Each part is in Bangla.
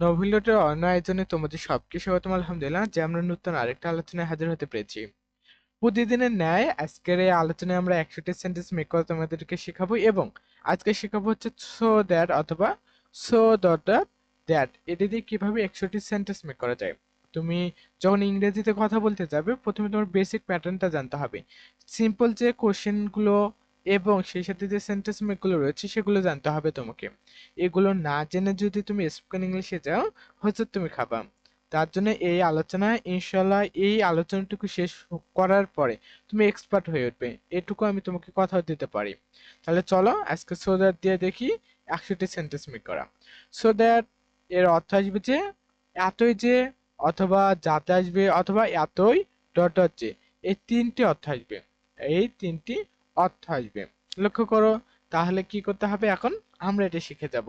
নভিলটের অন্য আয়োজনে তোমাদের সবকে স্বাগতম, আলহামদুলিল্লাহ। যে আমরা নতুন আরেকটা আলোচনায় হাজির হতে পেরেছি। প্রতিদিনের ন্যায় আজকের এই আলোচনায় আমরা একশোটি সেন্টেন্স মেক করে তোমাদেরকে শেখাবো এবং আজকে শেখাবো হচ্ছে সো দ্যাট অথবা সো ডট দ্যাট এটা দিয়ে কীভাবে একশোটি সেন্টেন্স মেক করা যায়। তুমি যখন ইংরেজিতে কথা বলতে যাবে, প্রথমে তোমার বেসিক প্যাটার্নটা জানতে হবে। সিম্পল যে কোশ্চেনগুলো এবং সেই সাথে যে সেন্টেন্স মেকগুলো রয়েছে, সেগুলো জানতে হবে তোমাকে। এগুলো না জেনে যদি তুমি স্পোকেন ইংলিশে যাও, হয়তো তুমি খাবা। তার জন্য এই আলোচনা ইনশাল্লাহ এই আলোচনাটুকু শেষ করার পরে তুমি এক্সপার্ট হয়ে উঠবে। এটুকু আমি তোমাকে কথা দিতে পারি। তাহলে চলো, আজকে সো দ্যাট দিয়ে দেখি একশোটি সেন্টেন্স মেক করা। সো দ্যাট এর অর্থ আসবে যে, এতই যে অথবা যাতে আসবে অথবা এতই ডট ডট যে এই তিনটি অর্থ আসবে। এই তিনটি অর্থ আসবে। লক্ষ্য করো, তাহলে কি করতে হবে এখন? আমরা এটা শিখে যাব।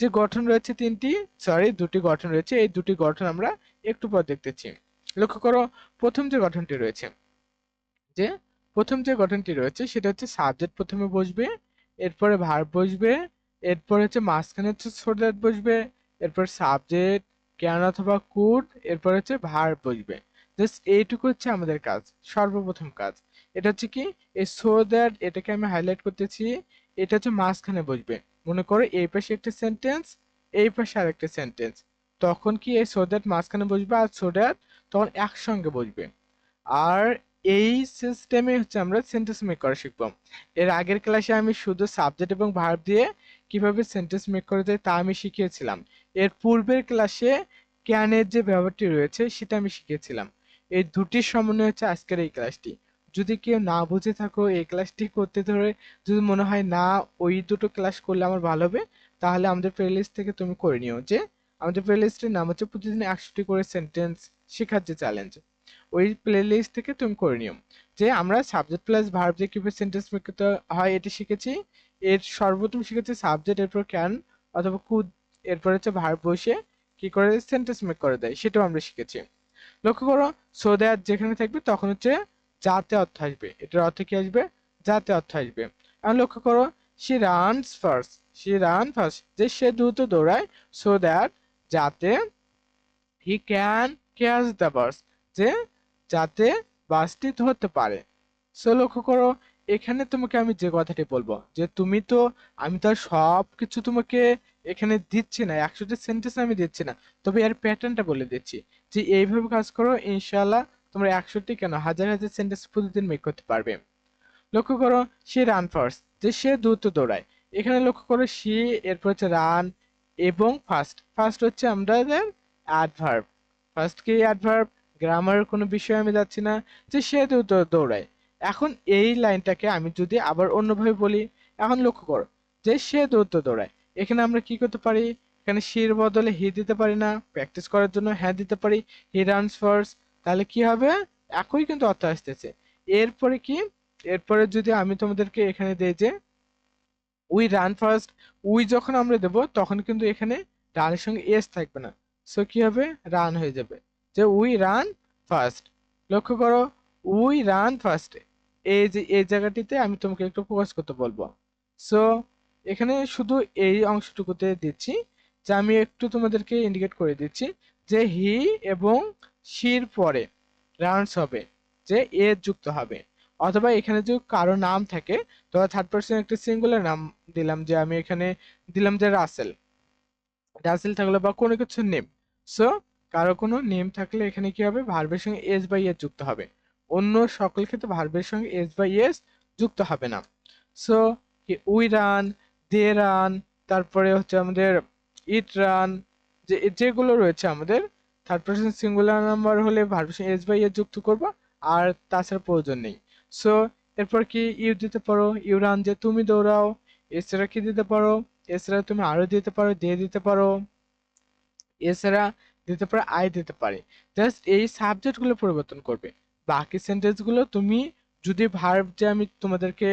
যে গঠন রয়েছে তিনটি সরি দুটি গঠন রয়েছে, এই দুটি গঠন আমরা একটু পর দেখতেছি। লক্ষ্য করো, প্রথম যে গঠনটি রয়েছে, যে প্রথম যে গঠনটি রয়েছে, সেটা হচ্ছে সাবজেক্ট প্রথমে বসবে, এরপরে ভার্ব বসবে, এরপর হচ্ছে মাঝখানে হচ্ছে সোডার বসবে, এরপর সাবজেক্ট ক্যান অথবা কুড এরপর হচ্ছে ভার্ব বসবে। জাস্ট এইটুকু হচ্ছে আমাদের কাজ, সর্বপ্রথম কাজ। এটা হচ্ছে কি, এই সো দ্যাট এটাকে আমি হাইলাইট করতেছি, এটা হচ্ছে মাঝখানে বসবে। মনে করো এই পাশে একটা সেন্টেন্স এই পাশে আরেকটা সেন্টেন্স তখন কি এই সো দ্যাট মাঝখানে বসবে আর সো দ্যাট তখন একসঙ্গে বসবে। আর এই সিস্টেমে হচ্ছে আমরা সেন্টেন্স মেক করা শিখব। এর আগের ক্লাসে আমি শুধু সাবজেক্ট এবং ভার্ব দিয়ে কীভাবে সেন্টেন্স মেক করা যায় তা আমি শিখিয়েছিলাম। এর পূর্বের ক্লাসে ক্যানের যে ব্যবহারটি রয়েছে সেটা আমি শিখিয়েছিলাম। এই দুটির সমন্বয় হচ্ছে আজকের এই ক্লাসটি। যদি কেউ না বুঝে থাকো এই ক্লাসটি করতে ধরে যদি মনে হয় না ওই দুটো ক্লাস করলে আমার ভালো হবে, তাহলে আমাদের প্লেলিস্ট থেকে তুমি করে নিও যে আমাদের প্লেলিস্টের নাম হচ্ছে প্রতিদিন একশোটি করে সেন্টেন্স শেখার যে চ্যালেঞ্জ ওই প্লেলিস্ট থেকে তুমি করে নিও যে আমরা সাবজেক্ট প্লাস ভার্ব যে কীভাবে সেন্টেন্স মেক হয় এটি শিখেছি। এর সর্বপ্রথম শিখেছি সাবজেক্ট এরপর ক্যান অথবা কুদ এরপর হচ্ছে ভার্ব বসে কি করে সেন্টেন্স মেক করে দেয় সেটাও আমরা শিখেছি। লক্ষ্য করো সো দ্যাট যেখানে থাকবে তখন হচ্ছে যাতে অর্থ আসবে। এটার অর্থ কি আসবে? যাতে অর্থ আসবে। এখন লক্ষ্য করো she runs fast she run fast যে সে দ্রুত দৌড়ায় সো দ্যাট যাতে he can catch the bus যে যাতে বাসটি ধরতে পারে। সো লক্ষ্য করো, এখানে তোমাকে আমি যে কথাটি বলব, যে তুমি তো, আমি তো সব কিছু তোমাকে এখানে দিচ্ছি না, একশোটি সেন্টেন্স আমি দিচ্ছি না। তবে এর প্যাটার্নটা বলে দিচ্ছি যে, এইভাবে কাজ করো ইনশাল্লাহ তোমরা একশোটি কেন হাজার হাজার সেন্টেন্স প্রতিদিন মেক করতে পারবে। লক্ষ্য করো, সে রান ফার্স্ট যে সে দ্রুত দৌড়ায়। এখানে লক্ষ্য করো, সে, এরপর হচ্ছে রান এবং ফার্স্ট ফার্স্ট হচ্ছে আমাদের অ্যাডভার্ব ফার্স্ট কি অ্যাডভার্ব গ্রামার কোনো বিষয়ে আমি যাচ্ছি না, যে সে দ্রুত দৌড়ায়। এখন এই লাইনটাকে আমি যদি আবার অন্যভাবে বলি, এখন লক্ষ্য করো, যে সে দ্রুত দৌড়ায়। এখানে আমরা কি করতে পারি? এখানে শির বদলে হি দিতে পারি না। প্র্যাকটিস করার জন্য হ্যাঁ দিতে পারি। হি রানস ফার্স্ট তাহলে কি হবে? একই কিন্তু অর্থ আসতেছে। এরপরে কি? এরপরে যদি আমি তোমাদেরকে এখানে দেই যে উই রান ফার্স্ট উই যখন আমরা দেব, তখন কিন্তু এখানে রানের সঙ্গে এস থাকবে না। সো কি হবে? রান হয়ে যাবে। যে উই রান ফার্স্ট লক্ষ্য করো উই রান ফার্স্ট এই যে, এই জায়গাটিতে আমি তোমাকে একটু ফোকাস করতে বলব। সো এখানে শুধু এই অংশটুকুতে দিচ্ছি, যে আমি একটু তোমাদেরকে ইন্ডিকেট করে দিচ্ছি যে হি এবং শির পরে রানস হবে, যে এ যুক্ত হবে। অথবা এখানে যদি কারও নাম থাকে, তো থার্ড পার্সন একটা সিঙ্গুলার নাম দিলাম যে আমি এখানে দিলাম যে রাসেল রাসেল থাকলে বা কোনো কিছু নেম সো কারও কোনো নেম থাকলে এখানে কি হবে? ভার্বের সঙ্গে এস বাই এস যুক্ত হবে। অন্য সকল ক্ষেত্রে ভার্বের সঙ্গে এস বাই এস যুক্ত হবে না। So we run they run তারপরে হচ্ছে আমাদের ইট রান যে, যেগুলো রয়েছে আমাদের থার্ড পার্সন সিঙ্গুলার নাম্বার হলে সঙ্গে এস বাই এস যুক্ত করব, আর তাছাড়া প্রয়োজন নেই। সো এরপর কি ইউ দিতে পারো? ইউ রান যে তুমি দৌড়াও এছাড়া কি দিতে পারো? এছাড়া তুমি আরও দিতে পারো দিয়ে দিতে পারো। এছাড়া দিতে পারো আই দিতে পারে। জাস্ট এই সাবজেক্টগুলো পরিবর্তন করবে। বাকি সেন্টেন্সগুলো তুমি যদি ভার্ব যে আমি তোমাদেরকে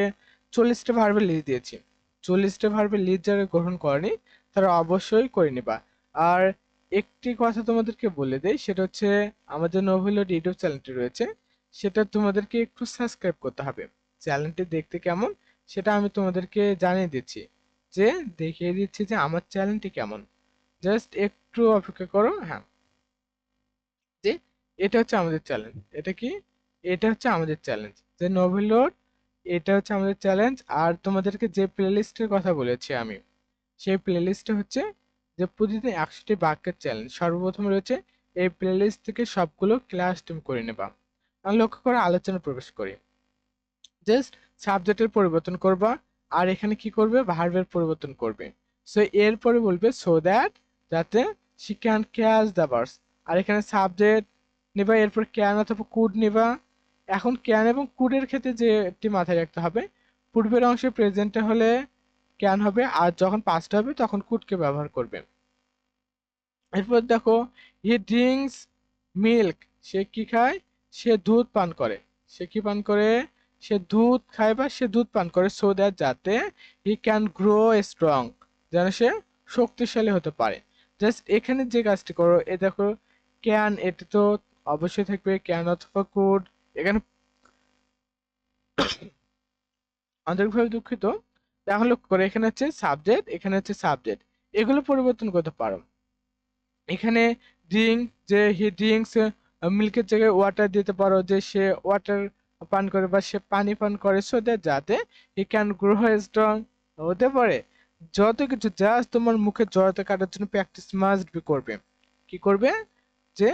চল্লিশটা ভার্বের লিস্ট দিয়েছি চল্লিশটা ভার্বের লিস্ট যারা গ্রহণ করেনি, তারা অবশ্যই করে নেবা। আর একটি কথা তোমাদেরকে বলে দেই, সেটা হচ্ছে আমাদের নোভেল ইউটিউব চ্যানেলটি রয়েছে, সেটা তোমাদেরকে একটু সাবস্ক্রাইব করতে হবে। চ্যানেলটি দেখতে কেমন, সেটা আমি তোমাদেরকে জানিয়ে দিচ্ছি। যে দেখিয়ে দিচ্ছি যে আমার চ্যানেলটি কেমন। জাস্ট একটু অপেক্ষা করো হ্যাঁ। যে এটা হচ্ছে আমাদের চ্যালেঞ্জ এটা কি? এটা হচ্ছে আমাদের চ্যালেঞ্জ যে নোভেল লোড এটা হচ্ছে আমাদের চ্যালেঞ্জ আর তোমাদেরকে যে প্লেলিস্টের কথা বলেছি আমি, সেই প্লেলিস্টে হচ্ছে যে প্রতিদিন একশোটি বাক্যের চ্যালেঞ্জ সর্বপ্রথম রয়েছে, এই প্লেলিস্ট থেকে সবগুলো ক্লাস তুমি করে নেবা। আমি লক্ষ্য করে আলোচনা প্রবেশ করি। জাস্ট সাবজেক্টের পরিবর্তন করবা, আর এখানে কি করবে? ভার্বের পরিবর্তন করবে। সো এরপরে বলবে সো দ্যাট যাতে she can catch the bus আর এখানে সাবজেক্ট নেবা, এরপর ক্যান অথবা কুড নেবা। এখন ক্যান এবং কুডের ক্ষেত্রে যে একটি মাথায় রাখতে হবে, পূর্বের অংশে প্রেজেন্টে হলে ক্যান হবে, আর যখন পাঁচটা হবে তখন কুডকে ব্যবহার করবে। এরপর দেখো হি ড্রিঙ্কস মিল্ক সে কি খায়? সে দুধ পান করে। সে কি পান করে? সে দুধ খায় বা সে দুধ পান করে সো দ্যাট যাতে হি ক্যান গ্রো স্ট্রং যেন সে শক্তিশালী হতে পারে। জাস্ট এখানে যে কাজটি করো, এ দেখো ক্যান এটা তো অবশ্যই থাকবে ক্যান অথবা কুড এখানে আন্তরিকভাবে দুঃখিত। লক্ষ্য করে এখানে হচ্ছে সাবজেক্ট এখানে হচ্ছে সাবজেক্ট এগুলো পরিবর্তন করতে পারো। এখানে ড্রিঙ্ক যে হি ড্রিঙ্কস মিল্কের জায়গায় ওয়াটার দিতে পারো, যে সে ওয়াটার পান করে বা সে পানি পান করে সো দ্যাট যাতে হি ক্যান গ্রো স্ট্রং হতে পারে। যত কিছু জাস্ট তোমার মুখে জড়তা কাটার জন্য প্র্যাকটিস মাস্ট বি করবে। কি করবে? যে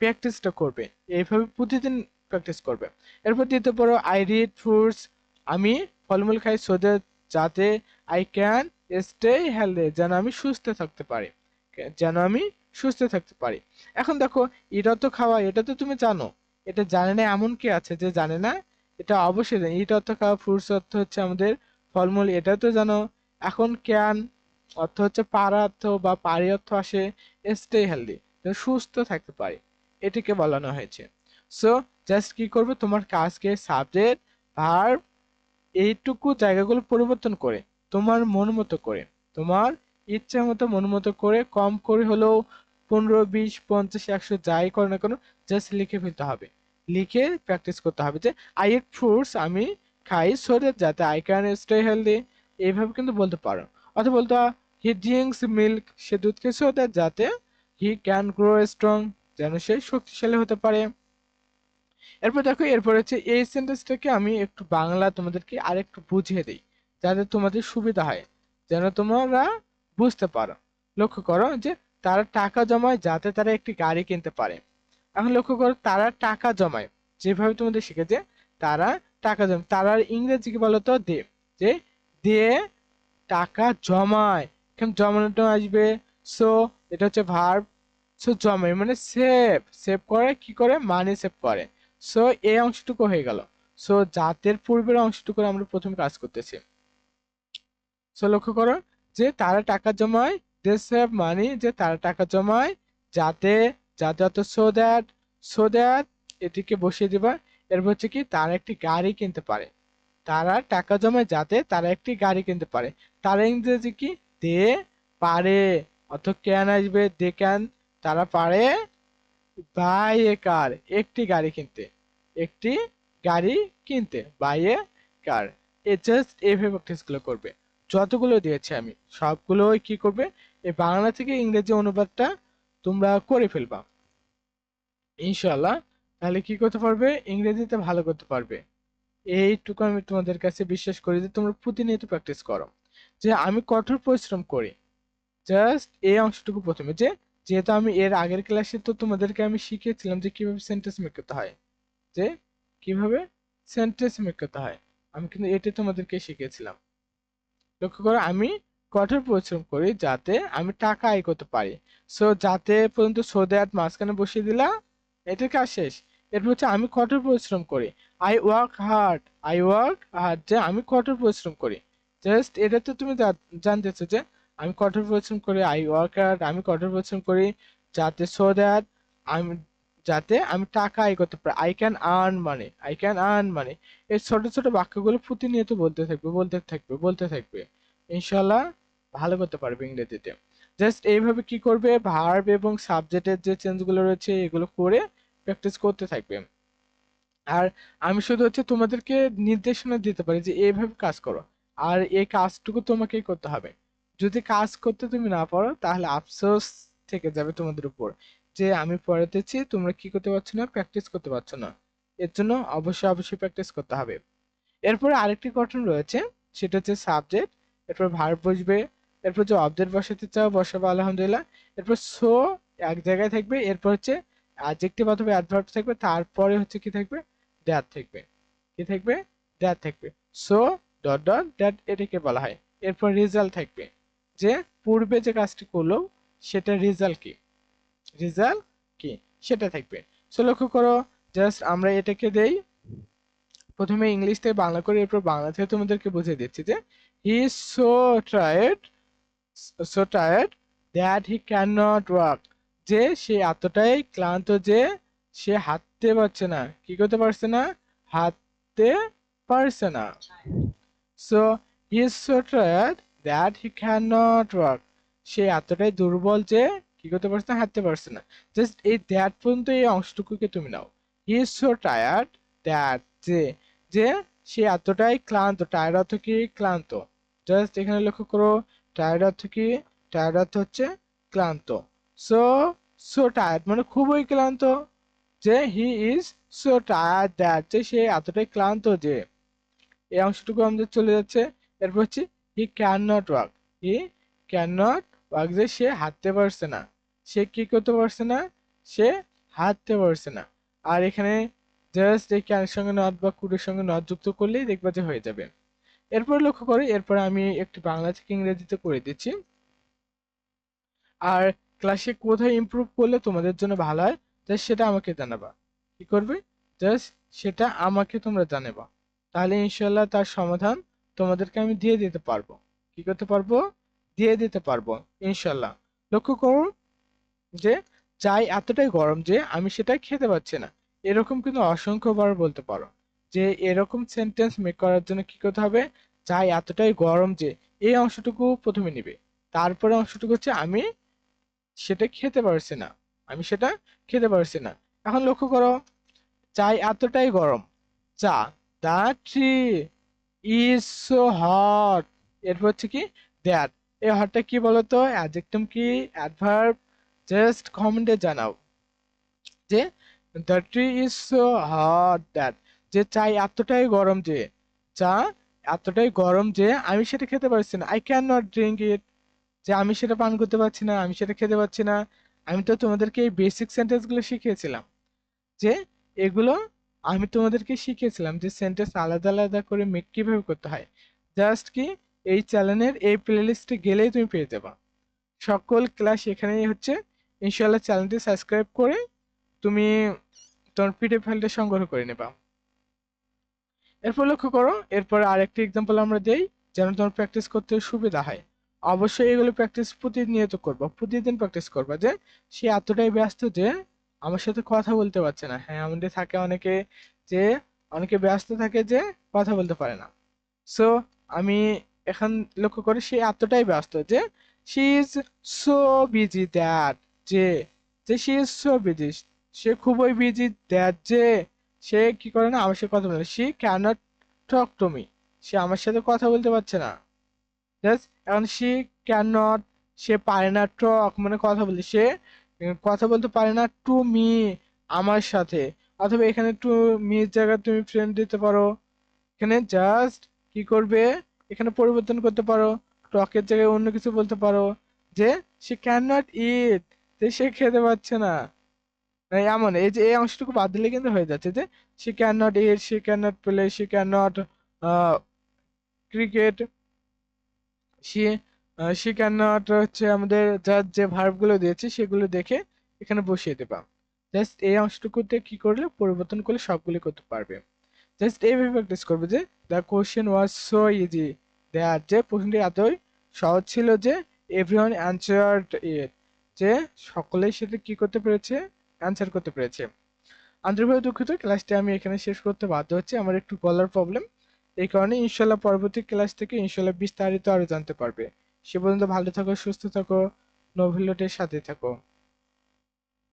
প্র্যাকটিসটা করবে। এইভাবে প্রতিদিন প্র্যাকটিস করবে। এরপর দিতে পারো আই রিড ফ্রুটস আমি ফলমূল খাই সো যাতে আই ক্যান স্টে হেলদি যেন আমি সুস্থ থাকতে পারি। যেন আমি সুস্থ থাকতে পারি। এখন দেখো, এটা তো খাওয়া, এটা তো তুমি জানো। এটা জানে না এমন কি আছে যে জানে না? এটা অবশ্যই জানে। ইট অর্থ খাওয়া ফ্রুটস অর্থ হচ্ছে আমাদের ফলমূল, এটা তো জানো। এখন ক্যান অর্থ হচ্ছে পারা অর্থ বা পারি অর্থ আসে স্টে হেলদি সুস্থ থাকতে পারি। এটিকে বলানো হয়েছে। সো জাস্ট কি করবে? তোমার কাজকে সাবজেক্ট ভার্ব এইটুকু জায়গাগুলো পরিবর্তন করে, তোমার মন মতো করে, তোমার ইচ্ছা মতো মন মতো করে, কম করে হলেও পনেরো, বিশ, পঞ্চাশ, একশো যাই করে না কেন জাস্ট লিখে ফেলতে হবে। লিখে প্র্যাকটিস করতে হবে যে আই ইট ফ্রুটস আমি খাই সো যাতে আই ক্যান স্টে হেলদি এইভাবে কিন্তু বলতে পারো। অথবা বলতে হি ড্রিঙ্কস মিল্ক সে দুধ খেয়ে সো যাতে হি ক্যান গ্রো স্ট্রং যেন সে শক্তিশালী হতে পারে। এরপর দেখো, এরপর হচ্ছে এই সেন্টেন্সটাকে আমি একটু বাংলা তোমাদেরকে আরেকটু বুঝিয়ে দিই, যাতে তোমাদের সুবিধা হয়। যেন তোমরা বুঝতে পারো। লক্ষ্য করো যে তারা টাকা জমায় যাতে তারা একটি গাড়ি কিনতে পারে। এখন লক্ষ্য করো, তারা টাকা জমায়। যেভাবে তোমাদের শিখেছে, তারা টাকা জমায় তারা ইংরেজি কি বলতো দে, যে দিয়ে টাকা জমায়। এখানে জমানোটা আসবে, সো এটা হচ্ছে ভার্ব সো জমায় মানে সেভ সেভ করে কি করে? মানি সেভ করে। সো এই অংশটুকু হয়ে গেল। সো জাতের পূর্বের অংশটুকু আমরা প্রথম কাজ করতেছি। সো লক্ষ্য করো যে তারা টাকা জমায় দে সেভ মানি যে তারা টাকা জমায়, যাতে যাতে অত সো দ্যাট সো দ্যাট এটিকে বসিয়ে দিবা। এরপর হচ্ছে কি, তারা একটি গাড়ি কিনতে পারে। তারা টাকা জমায় যাতে তারা একটি গাড়ি কিনতে পারে। তারা ইংরেজি কি? দে পারে অত ক্যান আসবে, দে ক্যান তারা পারে বাই এ কার একটি গাড়ি কিনতে। একটি গাড়ি কিনতে by A car A just এইভাবে প্র্যাকটিসগুলো করবে। যতগুলো দিয়েছি আমি, সবগুলোই কি করবে? এই বাংলা থেকে ইংরেজি অনুবাদটা তোমরা করে ফেলবা। ইনশাল্লাহ তাহলে কি করতে পারবে? ইংরেজিতে ভালো করতে পারবে। এইটুকু আমি তোমাদের কাছে বিশ্বাস করি যে, তোমরা প্রতিনিয়ত প্র্যাকটিস করো। যে আমি কঠোর পরিশ্রম করি। জাস্ট এই অংশটুকু প্রথমে যে, যেহেতু আমি এর আগের ক্লাসে তো তোমাদেরকে আমি শিখিয়েছিলাম যে কীভাবে সেন্টেন্স মেক করতে হয়। যে কীভাবে সেন্টেন্স মেক করতে হয়। আমি কিন্তু এটা তোমাদেরকে শিখিয়েছিলাম। লক্ষ্য করো, আমি কঠোর পরিশ্রম করি যাতে আমি টাকা আয় করতে পারি। সো যাতে পর্যন্ত সো দ্যাট মাঝখানে বসিয়ে দিলা এটার কাজ শেষ। এরপর হচ্ছে আমি কঠোর পরিশ্রম করি। I work hard I work hard যে আমি কঠোর পরিশ্রম করি। জাস্ট এটা তো তুমি জানতেছো যে আমি কঠোর পরিশ্রম করি আই ওয়ার্ক হার্ড আমি কঠোর পরিশ্রম করি, যাতে সো দ্যাট আমি যাতে আমি টাকা আয় করতে পারি। আই ক্যান আর্ন মানে আই ক্যান আর্ন মানি এই ছোট ছোট বাক্যগুলো প্রতিনিয়ত বলতে থাকবে বলতে থাকবে বলতে থাকবে। ইনশাল্লাহ ভালো করতে পারবে ইংরেজিতে। জাস্ট এইভাবে কি করবে? ভার্ব এবং সাবজেক্টের যে চেঞ্জগুলো রয়েছে, এগুলো করে প্র্যাকটিস করতে থাকবে। আর আমি শুধু হচ্ছে তোমাদেরকে নির্দেশনা দিতে পারি যে এইভাবে কাজ করো। আর এই কাজটুকু তোমাকেই করতে হবে। যদি কাজ করতে তুমি না পারো, তাহলে আফসোস থেকে যাবে তোমাদের উপর। যে আমি পড়াতেছি, তোমরা কি করতে পারছ না প্র্যাকটিস করতে পারছ না। এর জন্য অবশ্যই অবশ্যই প্র্যাকটিস করতে হবে। এরপরে আরেকটি গঠন রয়েছে, সেটা হচ্ছে সাবজেক্ট এরপর ভার্ব বসবে, এরপর যে অবজেক্ট বসাতে চাও, বসাবো, আলহামদুলিল্লাহ। এরপর সো এক জায়গায় থাকবে, এরপর হচ্ছে অ্যাডজেক্টিভ অথবা অ্যাডভার্ব থাকবে, তারপরে হচ্ছে কি থাকবে? দ্যাট থাকবে। কি থাকবে? দ্যাট থাকবে। সো ডট ডট দ্যাট এটাকে বলা হয়। এরপর রেজাল্ট থাকবে। যে পূর্বে যে কাজটি করল সেটা রেজাল্ট কি? রেজাল্ট কি? সেটা থাকবে। সো লক্ষ্য করো জাস্ট আমরা এটাকে দেই। প্রথমে ইংলিশ থেকে বাংলা করে, এরপর বাংলা থেকে তোমাদেরকে বুঝিয়ে দিচ্ছি যে he is so tired so tired that he can not walk যে সে এতটাই ক্লান্ত যে সে হাঁটতে পারছে না। কি করতে পারছে না? হাঁটতে পারছে না। So he is so tired that he can not walk সে এতটাই দুর্বল যে কি করতে পারছে না, হাঁটতে পারছে না। জাস্ট এই দ্যাট পর্যন্ত এই অংশটুকুকে তুমি নাও। He is so tired that যে যে সে এতটাই ক্লান্ত টায়ার্ড অর্থ কি? ক্লান্ত। জাস্ট এখানে লক্ষ্য করো টায়ার্ড অর্থ কি? টায়ার্ড অর্থ হচ্ছে ক্লান্ত। সো সো টায়ার্ড মানে খুবই ক্লান্ত। যে he is so tired that যে সে এতটাই ক্লান্ত যে এই অংশটুকু আমাদের চলে যাচ্ছে। এরপর হচ্ছে he can not walk he can not যে সে হাঁটতে পারছে না। সে কি করতে পারছে না? সে হাঁটতে পারছে না। আর এখানে জাস্ট এই ক্যানের সঙ্গে নট বা কুডের সঙ্গে নট যুক্ত করলেই দেখবা যে হয়ে যাবে। এরপর লক্ষ্য করো, এরপর আমি একটু বাংলা থেকে ইংরেজিতে করে দিচ্ছি। আর ক্লাসে কোথায় ইমপ্রুভ করলে তোমাদের জন্য ভালো হয়, জাস্ট সেটা আমাকে জানাবা। কি করবে? জাস্ট সেটা আমাকে তোমরা জানাবা। তাহলে ইনশাল্লাহ তার সমাধান তোমাদেরকে আমি দিয়ে দিতে পারব। কি করতে পারব? দিয়ে দিতে পারব, ইনশাল্লাহ। লক্ষ্য করো যে চাই এতটাই গরম যে আমি সেটা খেতে পাচ্ছি না। এরকম কিন্তু অসংখ্যবার বলতে পারো যে এরকম সেন্টেন্স মেক করার জন্য কি করতে হবে? চাই এতটাই গরম যে এই অংশটুকু প্রথমে নিবে। তারপরে অংশটুকু হচ্ছে আমি সেটা খেতে পারছি না, আমি সেটা খেতে পারছি না। এখন লক্ষ্য করো, চাই এতটাই গরম, চা the tea is so hot. এরপর হচ্ছে কি, দ্যাট এই হটটা কি বলতো? অ্যাডজেক্টিভ কি? অ্যাডভার্ব জাস্ট কমেন্টে জানাও। যে the tea is so hot that যে চাই এতটাই গরম যে, চা এতটাই গরম যে, আমি সেটা খেতে পারছি না। I can not drink it যে, আমি সেটা পান করতে পারছি না, আমি সেটা খেতে পারছি না। আমি তো তোমাদেরকে এই বেসিক সেন্টেন্সগুলো শিখিয়েছিলাম। যে, এগুলো আমি তোমাদেরকে শিখিয়েছিলাম যে সেন্টেন্স আলাদা আলাদা করে মেক কীভাবে করতে হয়। জাস্ট কি? এই চ্যানেলের এই প্লেলিস্টে গেলেই তুমি পেয়ে যাবা। সকল ক্লাস এখানেই হচ্ছে। ইনশাল্লাহ চ্যানেলটি সাবস্ক্রাইব করে তুমি তোমার পিডিএফ ফাইলটা সংগ্রহ করে নেবা। এরপর লক্ষ্য করো, এরপর আরেকটি এক্সাম্পল আমরা দেই, যেন তোমার প্র্যাকটিস করতে সুবিধা হয়। অবশ্যই এগুলো প্র্যাকটিস প্রতিনিয়ত করব, প্রতিদিন প্র্যাকটিস করবা যে, সে এতটাই ব্যস্ত যে, আমার সাথে কথা বলতে পারছে না। হ্যাঁ আমাদের থাকে অনেকে যে, অনেকে ব্যস্ত থাকে যে, কথা বলতে পারে না। সো আমি এখন লক্ষ্য করে সে এতটাই ব্যস্ত যে she is so busy that যে যে শি ইজ সো বিজি সে খুবই বিজি দ্যাট যে, সে কি করে না আমার সাথে কথা বলে she cannot talk to me সে আমার সাথে কথা বলতে পারছে না জাস্ট এখন সি ক্যান নট সে পারে না টক মানে কথা বলতে, সে কথা বলতে পারে না টু মি আমার সাথে, অথবা এখানে টু মির জায়গায় তুমি ফ্রেন্ড দিতে পারো, এখানে জাস্ট কি করবে? এখানে পরিবর্তন করতে পারো টকের জায়গায় অন্য কিছু বলতে পারো, যে সে ক্যান নট ইট যে সে খেতে পারছে না। মানে এমন, এই যে, এই অংশটুকু বাদ দিলে কিন্তু হয়ে যাচ্ছে যে সে ক্যান নট ইট সে ক্যান নট প্লে সে ক্যান নট ক্রিকেট সে সে ক্যান নট হচ্ছে আমাদের যার যে ভার্বগুলো দিয়েছে সেগুলো দেখে এখানে বসিয়ে দেবা। জাস্ট এই অংশটুকুতে কি করলে, পরিবর্তন করলে সবগুলি করতে পারবে। জাস্ট এইভাবে প্র্যাকটিস করবে যে the question was so easy that যে প্রশ্নটি এতই সহজ ছিল যে এভরিওয়ান অ্যান্সার্ড ইট যে সকলেই সেটা কি করতে পেরেছে? অ্যান্সার করতে পেরেছে। আন্তরিকভাবে দুঃখিত ক্লাসটি আমি এখানে শেষ করতে বাধ্য হচ্ছি। আমার একটু গলার প্রবলেম এই কারণে ইনশাল্লাহ পরবর্তী ক্লাস থেকে ইনশাল্লাহ বিস্তারিত আরও জানতে পারবে। সে পর্যন্ত ভালো থাকো, সুস্থ থাকো নোভিলোটের সাথে থাকো।